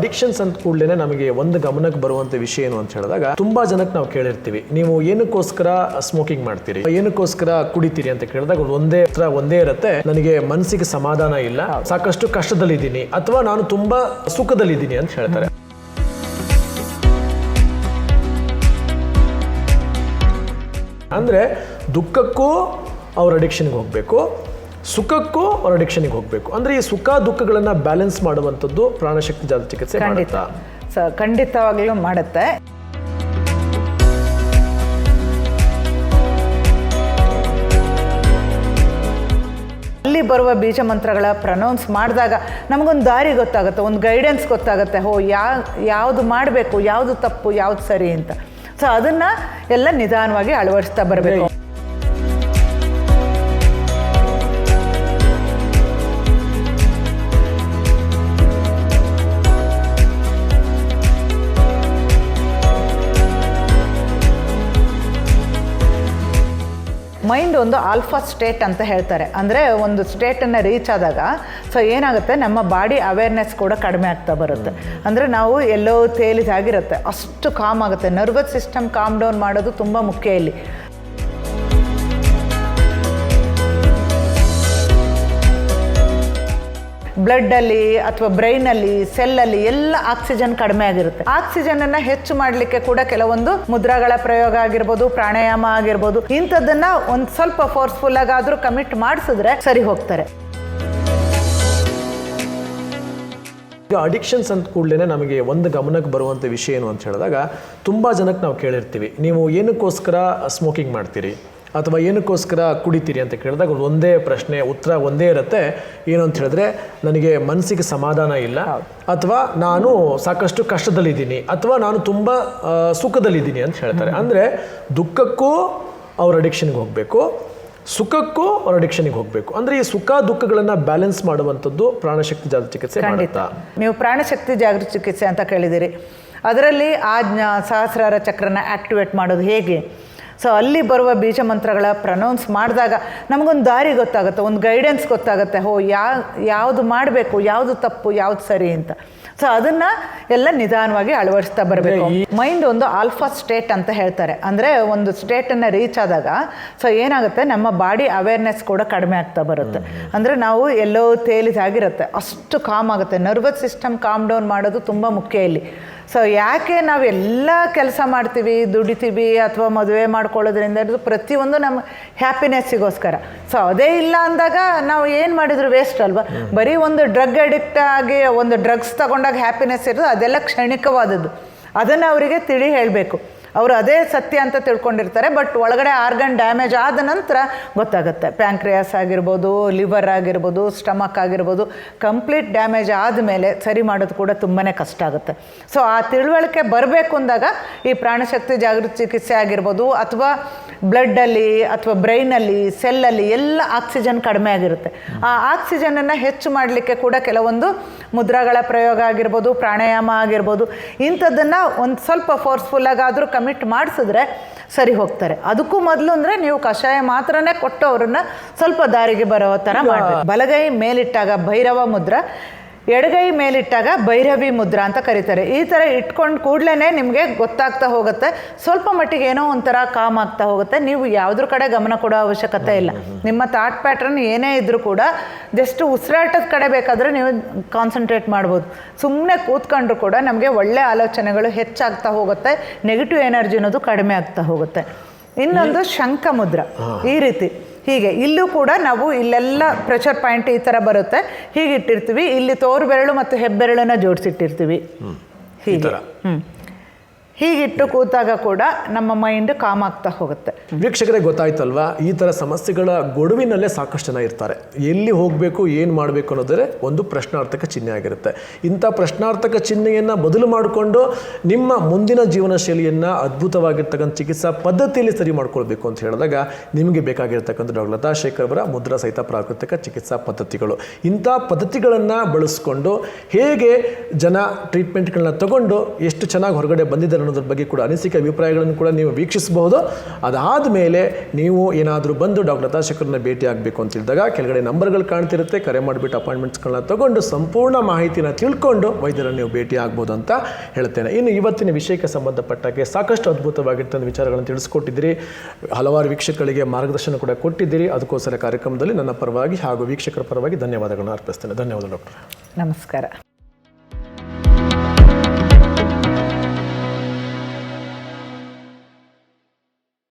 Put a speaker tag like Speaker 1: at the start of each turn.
Speaker 1: Addictions ಅಂತ ಕೂಡಲೇ ನಮಗೆ ಒಂದು ಗಮನಕ್ಕೆ ಬರುವಂತ ವಿಷಯ ಏನು ಅಂತ ಹೇಳಿದಾಗ, ತುಂಬಾ ಜನಕ್ಕೆ ನಾವು ಕೇಳಿರ್ತೀವಿ, ನೀವು ಏನಕ್ಕೋಸ್ಕರ ಸ್ಮೋಕಿಂಗ್ ಮಾಡ್ತೀರಿ, ಏನಕ್ಕೋಸ್ಕರ ಕುಡಿತೀರಿ ಅಂತ ಕೇಳಿದಾಗ ಒಂದೇ ಒಂದೇ ಇರುತ್ತೆ, ನನಗೆ ಮನಸ್ಸಿಗೆ ಸಮಾಧಾನ ಇಲ್ಲ, ಸಾಕಷ್ಟು ಕಷ್ಟದಲ್ಲಿದ್ದೀನಿ, ಅಥವಾ ನಾನು ತುಂಬಾ ಸುಖದಲ್ಲಿದ್ದೀನಿ ಅಂತ ಹೇಳ್ತಾರೆ. ಅಂದ್ರೆ ದುಃಖಕ್ಕೂ ಅವ್ರ ಅಡಿಕ್ಷನ್ಗೆ ಹೋಗಬೇಕು ಸುಖಕ್ಕೂ ಅವ್ರ ಅಡಿಕ್ಷನ್ಗೆ ಹೋಗಬೇಕು. ಅಂದ್ರೆ ಈ ಸುಖ ದುಃಖಗಳನ್ನ ಬ್ಯಾಲೆನ್ಸ್ ಮಾಡುವಂಥದ್ದು ಪ್ರಾಣಶಕ್ತಿ ಜಾತ ಚಿಕಿತ್ಸೆ
Speaker 2: ಖಂಡಿತ.
Speaker 1: ಸೊ
Speaker 2: ಸ ಖಂಡಿತವಾಗ್ಲೂ ಮಾಡುತ್ತೆ. ಅಲ್ಲಿ ಬರುವ ಬೀಜ ಮಂತ್ರಗಳ ಪ್ರನೌನ್ಸ್ ಮಾಡಿದಾಗ ನಮಗೊಂದು ದಾರಿ ಗೊತ್ತಾಗುತ್ತೆ ಒಂದು ಗೈಡೆನ್ಸ್ ಗೊತ್ತಾಗುತ್ತೆ ಹೋ ಯಾ ಯಾವುದು ಮಾಡಬೇಕು ಯಾವುದು ತಪ್ಪು ಯಾವುದು ಸರಿ ಅಂತ. ಸೊ ಅದನ್ನು ಎಲ್ಲ ನಿಧಾನವಾಗಿ ಅಳವಡಿಸ್ತಾ ಬರಬೇಕು. ಮೈಂಡ್ ಒಂದು ಆಲ್ಫಾ ಸ್ಟೇಟ್ ಅಂತ ಹೇಳ್ತಾರೆ. ಅಂದರೆ ಒಂದು ಸ್ಟೇಟನ್ನು ರೀಚ್ ಆದಾಗ ಸೊ ಏನಾಗುತ್ತೆ? ನಮ್ಮ ಬಾಡಿ ಅವೇರ್ನೆಸ್ ಕೂಡ ಕಡಿಮೆ ಆಗ್ತಾ ಬರುತ್ತೆ. ಅಂದರೆ ನಾವು ಎಲ್ಲೋ ತೇಲಿದಾಗಿರುತ್ತೆ. ಅಷ್ಟು ಕಾಮ್ ಆಗುತ್ತೆ. ನರ್ವಸ್ ಸಿಸ್ಟಮ್ ಕಾಮ್ ಡೌನ್ ಮಾಡೋದು ತುಂಬ ಮುಖ್ಯ ಇಲ್ಲಿ. ಬ್ಲಡ್ಡಲ್ಲಿ ಅಥವಾ ಬ್ರೈನಲ್ಲಿ ಸೆಲ್ಲಲ್ಲಿ ಎಲ್ಲ ಆಕ್ಸಿಜನ್ ಕಡಿಮೆ ಆಗಿರುತ್ತೆ. ಆಕ್ಸಿಜನ್ ಅನ್ನ ಹೆಚ್ಚು ಮಾಡಲಿಕ್ಕೆ ಕೂಡ ಕೆಲವೊಂದು ಮುದ್ರಾಗಳ ಪ್ರಯೋಗ ಆಗಿರ್ಬೋದು, ಪ್ರಾಣಾಯಾಮ ಆಗಿರ್ಬೋದು, ಇಂಥದ್ದನ್ನ ಒಂದು ಸ್ವಲ್ಪ ಫೋರ್ಸ್ಫುಲ್ ಆಗಾದರೂ ಕಮಿಟ್ ಮಾಡಿಸಿದ್ರೆ ಸರಿ ಹೋಗ್ತಾರೆ.
Speaker 1: ಈಗ ಅಡಿಕ್ಷನ್ಸ್ ಅಂತ ಕೂಡಲೇ ನಮಗೆ ಒಂದು ಗಮನಕ್ಕೆ ಬರುವಂಥ ವಿಷಯ ಏನು ಅಂತ ಹೇಳಿದಾಗ, ತುಂಬ ಜನಕ್ಕೆ ನಾವು ಕೇಳಿರ್ತೀವಿ, ನೀವು ಏನಕ್ಕೋಸ್ಕರ ಸ್ಮೋಕಿಂಗ್ ಮಾಡ್ತೀರಿ? ಅಥವಾ ಏನಕ್ಕೋಸ್ಕರ ಕುಡಿತೀರಿ ಅಂತ ಕೇಳಿದಾಗ ಒಂದೇ ಪ್ರಶ್ನೆ ಉತ್ತರ ಒಂದೇ ಇರುತ್ತೆ. ಏನು ಅಂತ ಹೇಳಿದ್ರೆ ನನಗೆ ಮನಸ್ಸಿಗೆ ಸಮಾಧಾನ ಇಲ್ಲ. ಅಥವಾ ನಾನು ಸಾಕಷ್ಟು ಕಷ್ಟದಲ್ಲಿದ್ದೀನಿ. ಅಥವಾ ನಾನು ತುಂಬ ಸುಖದಲ್ಲಿದ್ದೀನಿ ಅಂತ ಹೇಳ್ತಾರೆ. ಅಂದರೆ ದುಃಖಕ್ಕೂ ಅವ್ರ ಅಡಿಕ್ಷನ್ಗೆ ಹೋಗಬೇಕು. ಸುಖಕ್ಕೂ ಅವ್ರ ಅಡಿಕ್ಷನ್ಗೆ ಹೋಗಬೇಕು. ಅಂದರೆ ಈ ಸುಖ ದುಃಖಗಳನ್ನು ಬ್ಯಾಲೆನ್ಸ್ ಮಾಡುವಂಥದ್ದು ಪ್ರಾಣಶಕ್ತಿ ಜಾಗೃತಿ ಚಿಕಿತ್ಸೆ
Speaker 2: ಖಂಡಿತ.
Speaker 1: ಮಾಡುತ್ತಾ
Speaker 2: ನೀವು ಪ್ರಾಣಶಕ್ತಿ ಜಾಗೃತಿ ಚಿಕಿತ್ಸೆ ಅಂತ ಕೇಳಿದಿರಿ ಅದರಲ್ಲಿ ಆಜ್ಞಾ ಸಹಸ್ರಾರ ಚಕ್ರನ ಆಕ್ಟಿವೇಟ್ ಮಾಡೋದು ಹೇಗೆ? ಸೊ ಅಲ್ಲಿ ಬರುವ ಬೀಜ ಮಂತ್ರಗಳ ಪ್ರನೌನ್ಸ್ ಮಾಡಿದಾಗ ನಮಗೊಂದು ದಾರಿ ಗೊತ್ತಾಗುತ್ತೆ ಒಂದು ಗೈಡೆನ್ಸ್ ಗೊತ್ತಾಗುತ್ತೆ. ಹೋ ಯಾ ಯಾವುದು ಮಾಡಬೇಕು ಯಾವುದು ತಪ್ಪು ಯಾವುದು ಸರಿ ಅಂತ. ಸೊ ಅದನ್ನು ಎಲ್ಲ ನಿಧಾನವಾಗಿ ಅಳವಡಿಸ್ತಾ ಬರಬೇಕು. ಮೈಂಡ್ ಒಂದು ಆಲ್ಫಾ ಸ್ಟೇಟ್ ಅಂತ ಹೇಳ್ತಾರೆ. ಅಂದರೆ ಒಂದು ಸ್ಟೇಟನ್ನು ರೀಚ್ ಆದಾಗ ಸೊ ಏನಾಗುತ್ತೆ? ನಮ್ಮ ಬಾಡಿ ಅವೇರ್ನೆಸ್ ಕೂಡ ಕಡಿಮೆ ಆಗ್ತಾ ಬರುತ್ತೆ. ಅಂದರೆ ನಾವು ಎಲ್ಲೋ ತೇಲಿದಾಗಿರುತ್ತೆ. ಅಷ್ಟು ಕಾಮ್ ಆಗುತ್ತೆ. ನರ್ವಸ್ ಸಿಸ್ಟಮ್ ಕಾಮ್ ಡೌನ್ ಮಾಡೋದು ತುಂಬ ಮುಖ್ಯ ಇಲ್ಲಿ. ಸೊ ಯಾಕೆ ನಾವು ಎಲ್ಲ ಕೆಲಸ ಮಾಡ್ತೀವಿ, ದುಡಿತೀವಿ ಅಥವಾ ಮದುವೆ ಮಾಡ್ಕೊಳ್ಳೋದ್ರಿಂದ ಪ್ರತಿಯೊಂದು ನಮ್ಮ ಹ್ಯಾಪಿನೆಸ್ಸಿಗೋಸ್ಕರ ಸೊ ಅದೇ ಇಲ್ಲ ಅಂದಾಗ ನಾವು ಏನು ಮಾಡಿದ್ರು ವೇಸ್ಟ್ ಅಲ್ವಾ? ಬರೀ ಒಂದು ಡ್ರಗ್ ಅಡಿಕ್ಟ್ ಆಗಿ ಒಂದು ಡ್ರಗ್ಸ್ ತಗೊಂಡಾಗ ಹ್ಯಾಪಿನೆಸ್ ಇರೋದು ಅದೆಲ್ಲ ಕ್ಷಣಿಕವಾದದ್ದು. ಅದನ್ನು ಅವರಿಗೆ ತಿಳಿ ಹೇಳಬೇಕು. ಅವರು ಅದೇ ಸತ್ಯ ಅಂತ ತಿಳ್ಕೊಂಡಿರ್ತಾರೆ, ಬಟ್ ಒಳಗಡೆ ಆರ್ಗನ್ ಡ್ಯಾಮೇಜ್ ಆದ ನಂತರ ಗೊತ್ತಾಗುತ್ತೆ. ಪ್ಯಾಂಕ್ರಿಯಾಸ್ ಆಗಿರ್ಬೋದು, ಲಿವರ್ ಆಗಿರ್ಬೋದು, ಸ್ಟಮಕ್ ಆಗಿರ್ಬೋದು, ಕಂಪ್ಲೀಟ್ ಡ್ಯಾಮೇಜ್ ಆದ ಮೇಲೆ ಸರಿ ಮಾಡೋದು ಕೂಡ ತುಂಬಾ ಕಷ್ಟ ಆಗುತ್ತೆ. ಸೊ ಆ ತಿಳುವಳಿಕೆ ಬರಬೇಕು ಅಂದಾಗ ಈ ಪ್ರಾಣಶಕ್ತಿ ಜಾಗೃತಿ ಚಿಕಿತ್ಸೆ ಆಗಿರ್ಬೋದು, ಅಥವಾ ಬ್ಲಡ್ಡಲ್ಲಿ ಅಥವಾ ಬ್ರೈನಲ್ಲಿ ಸೆಲ್ಲಲ್ಲಿ ಎಲ್ಲ ಆಕ್ಸಿಜನ್ ಕಡಿಮೆ ಆಗಿರುತ್ತೆ. ಆ ಆಕ್ಸಿಜನನ್ನು ಹೆಚ್ಚು ಮಾಡಲಿಕ್ಕೆ ಕೂಡ ಕೆಲವೊಂದು ಮುದ್ರಾಗಳ ಪ್ರಯೋಗ ಆಗಿರ್ಬೋದು ಪ್ರಾಣಾಯಾಮ ಆಗಿರ್ಬೋದು ಇಂಥದ್ದನ್ನು ಒಂದು ಸ್ವಲ್ಪ ಫೋರ್ಸ್ಫುಲ್ ಆಗಾದರೂ ಕಮಿಟ್ ಮಾಡಿಸಿದ್ರೆ ಸರಿ ಹೋಗ್ತಾರೆ. ಅದಕ್ಕೂ ಮೊದಲು ಅಂದರೆ ನೀವು ಕಷಾಯ ಮಾತ್ರನೇ ಕೊಟ್ಟು ಅವರನ್ನು ಸ್ವಲ್ಪ ದಾರಿಗೆ ಬರೋ ಥರ ಮಾಡಿ ಬಲಗೈ ಮೇಲಿಟ್ಟಾಗ ಭೈರವ ಮುದ್ರ ಎಡಗೈ ಮೇಲಿಟ್ಟಾಗ ಭೈರವಿ ಮುದ್ರಾ ಅಂತ ಕರೀತಾರೆ. ಈ ಥರ ಇಟ್ಕೊಂಡು ಕೂಡಲೇ ನಿಮಗೆ ಗೊತ್ತಾಗ್ತಾ ಹೋಗುತ್ತೆ. ಸ್ವಲ್ಪ ಮಟ್ಟಿಗೆ ಏನೋ ಒಂಥರ ಕಾಮ್ ಆಗ್ತಾ ಹೋಗುತ್ತೆ. ನೀವು ಯಾವುದ್ರ ಕಡೆ ಗಮನ ಕೊಡೋ ಅವಶ್ಯಕತೆ ಇಲ್ಲ. ನಿಮ್ಮ ಥಾಟ್ ಪ್ಯಾಟ್ರನ್ ಏನೇ ಇದ್ದರೂ ಕೂಡ ಜಸ್ಟ್ ಉಸಿರಾಟದ ಕಡೆ ಬೇಕಾದರೆ ನೀವು ಕಾನ್ಸಂಟ್ರೇಟ್ ಮಾಡ್ಬೋದು. ಸುಮ್ಮನೆ ಕೂತ್ಕೊಂಡ್ರು ಕೂಡ ನಮಗೆ ಒಳ್ಳೆ ಆಲೋಚನೆಗಳು ಹೆಚ್ಚಾಗ್ತಾ ಹೋಗುತ್ತೆ. ನೆಗೆಟಿವ್ ಎನರ್ಜಿ ಅನ್ನೋದು ಕಡಿಮೆ ಆಗ್ತಾ ಹೋಗುತ್ತೆ. ಇನ್ನೊಂದು ಶಂಖ ಮುದ್ರ. ಈ ರೀತಿ. ಹೀಗೆ ಇಲ್ಲೂ ಕೂಡ ನಾವು ಇಲ್ಲೆಲ್ಲ ಪ್ರೆಷರ್ ಪಾಯಿಂಟ್ ಈ ಥರ ಬರುತ್ತೆ. ಹೀಗೆ ಇಟ್ಟಿರ್ತೀವಿ ಇಲ್ಲಿ ತೋರು ಬೆರಳು ಮತ್ತು ಹೆಬ್ಬೆರಳನ್ನು ಜೋಡಿಸಿಟ್ಟಿರ್ತೀವಿ. ಹೀಗೆ.
Speaker 1: ಥರ.
Speaker 2: ಹೀಗಿಟ್ಟು ಕೂತಾಗ ಕೂಡ ನಮ್ಮ ಮೈಂಡ್ ಕಾಮ್ ಆಗ್ತಾ ಹೋಗುತ್ತೆ.
Speaker 1: ವೀಕ್ಷಕರೇ, ಗೊತ್ತಾಯ್ತಲ್ವಾ? ಈ ಥರ ಸಮಸ್ಯೆಗಳ ಗೊಡುವಿನಲ್ಲೇ ಸಾಕಷ್ಟು ಜನ ಇರ್ತಾರೆ. ಎಲ್ಲಿ ಹೋಗಬೇಕು, ಏನು ಮಾಡಬೇಕು ಅನ್ನೋದರೆ ಒಂದು ಪ್ರಶ್ನಾರ್ಥಕ ಚಿಹ್ನೆ ಆಗಿರುತ್ತೆ. ಇಂಥ ಪ್ರಶ್ನಾರ್ಥಕ ಚಿಹ್ನೆಯನ್ನು ಬದಲು ಮಾಡಿಕೊಂಡು ನಿಮ್ಮ ಮುಂದಿನ ಜೀವನ ಶೈಲಿಯನ್ನು ಅದ್ಭುತವಾಗಿರ್ತಕ್ಕಂಥ ಚಿಕಿತ್ಸಾ ಪದ್ಧತಿಯಲ್ಲಿ ಸರಿ ಮಾಡ್ಕೊಳ್ಬೇಕು ಅಂತ ಹೇಳಿದಾಗ ನಿಮಗೆ ಬೇಕಾಗಿರ್ತಕ್ಕಂಥ ಡಾಕ್ಟರ್ ಲತಾ ಶೇಖರ್ ಅವರ ಮುದ್ರಾ ಸಹಿತ ಪ್ರಾಕೃತಿಕ ಚಿಕಿತ್ಸಾ ಪದ್ಧತಿಗಳು. ಇಂಥ ಪದ್ಧತಿಗಳನ್ನು ಬಳಸ್ಕೊಂಡು ಹೇಗೆ ಜನ ಟ್ರೀಟ್ಮೆಂಟ್ಗಳನ್ನ ತಗೊಂಡು ಎಷ್ಟು ಚೆನ್ನಾಗಿ ಹೊರಗಡೆ ಬಂದಿದ್ದಾರೆ ಅನ್ನೋದ್ರ ಬಗ್ಗೆ ಕೂಡ ಅನಿಸಿಕೆ, ಅಭಿಪ್ರಾಯಗಳನ್ನು ಕೂಡ ನೀವು ವೀಕ್ಷಿಸಬಹುದು. ಅದಾದ ಮೇಲೆ ನೀವು ಏನಾದರೂ ಬಂದು ಡಾಕ್ಟರ್ ಲತಾಶೇಖರ್ನ ಭೇಟಿ ಆಗಬೇಕು ಅಂತ ಹೇಳಿದಾಗ ಕೆಳಗಡೆ ನಂಬರ್ಗಳು ಕಾಣ್ತಿರುತ್ತೆ. ಕರೆ ಮಾಡಿಬಿಟ್ಟು ಅಪಾಯಿಂಟ್ಮೆಂಟ್ಸ್ಗಳನ್ನ ತಗೊಂಡು ಸಂಪೂರ್ಣ ಮಾಹಿತಿನ ತಿಳ್ಕೊಂಡು ವೈದ್ಯರನ್ನು ನೀವು ಭೇಟಿ ಆಗ್ಬೋದು ಅಂತ ಹೇಳ್ತೇನೆ ಇನ್ನು ಇವತ್ತಿನ ವಿಷಯಕ್ಕೆ ಸಂಬಂಧಪಟ್ಟಾಗೆ ಸಾಕಷ್ಟು ಅದ್ಭುತವಾಗಿರ್ತಂಥ ವಿಚಾರಗಳನ್ನು ತಿಳಿಸ್ಕೊಟ್ಟಿದ್ದೀರಿ. ಹಲವಾರು ವೀಕ್ಷಕರಿಗೆ ಮಾರ್ಗದರ್ಶನ ಕೂಡ ಕೊಟ್ಟಿದ್ದೀರಿ. ಅದಕ್ಕೋಸ್ಕರ ಕಾರ್ಯಕ್ರಮದಲ್ಲಿ ನನ್ನ ಪರವಾಗಿ ಹಾಗೂ ವೀಕ್ಷಕರ ಪರವಾಗಿ ಧನ್ಯವಾದಗಳನ್ನು ಅರ್ಪಿಸ್ತೇನೆ. ಧನ್ಯವಾದ ಡಾಕ್ಟರ್.
Speaker 2: ನಮಸ್ಕಾರ.